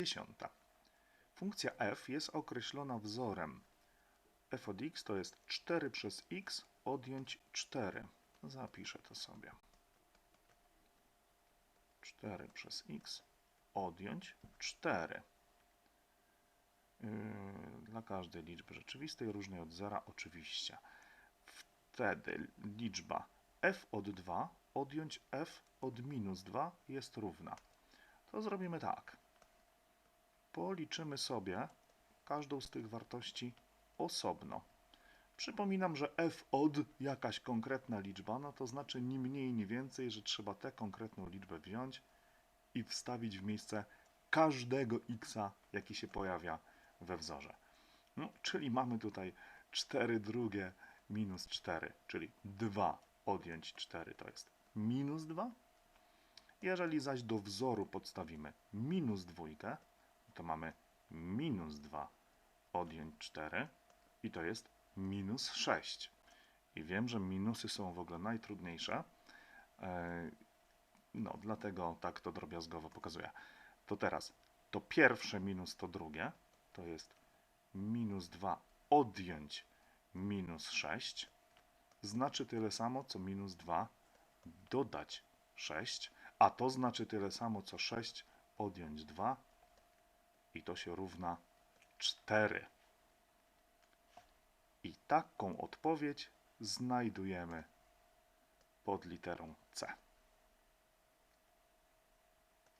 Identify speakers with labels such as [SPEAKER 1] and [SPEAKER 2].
[SPEAKER 1] dziesiąta. Funkcja f jest określona wzorem. f od x to jest 4 przez x odjąć 4. Zapiszę to sobie. 4 przez x odjąć 4. Yy, Dla każdej liczby rzeczywistej różnej od zera oczywiście. Wtedy liczba f od 2 odjąć f od minus 2 jest równa. To zrobimy tak. Policzymy sobie każdą z tych wartości osobno. Przypominam, że f od jakaś konkretna liczba, no to znaczy ni mniej, ni więcej, że trzeba tę konkretną liczbę wziąć i wstawić w miejsce każdego x, jaki się pojawia we wzorze. No, czyli mamy tutaj 4 drugie minus 4, czyli 2 odjąć 4 to jest minus 2. Jeżeli zaś do wzoru podstawimy minus dwójkę, to mamy minus 2 odjąć 4 i to jest minus 6. I wiem, że minusy są w ogóle najtrudniejsze, e, no dlatego tak to drobiazgowo pokazuję. To teraz to pierwsze minus to drugie, to jest minus 2 odjąć minus 6, znaczy tyle samo, co minus 2 dodać 6, a to znaczy tyle samo, co 6 odjąć 2 i to się równa 4. I taką odpowiedź znajdujemy pod literą C.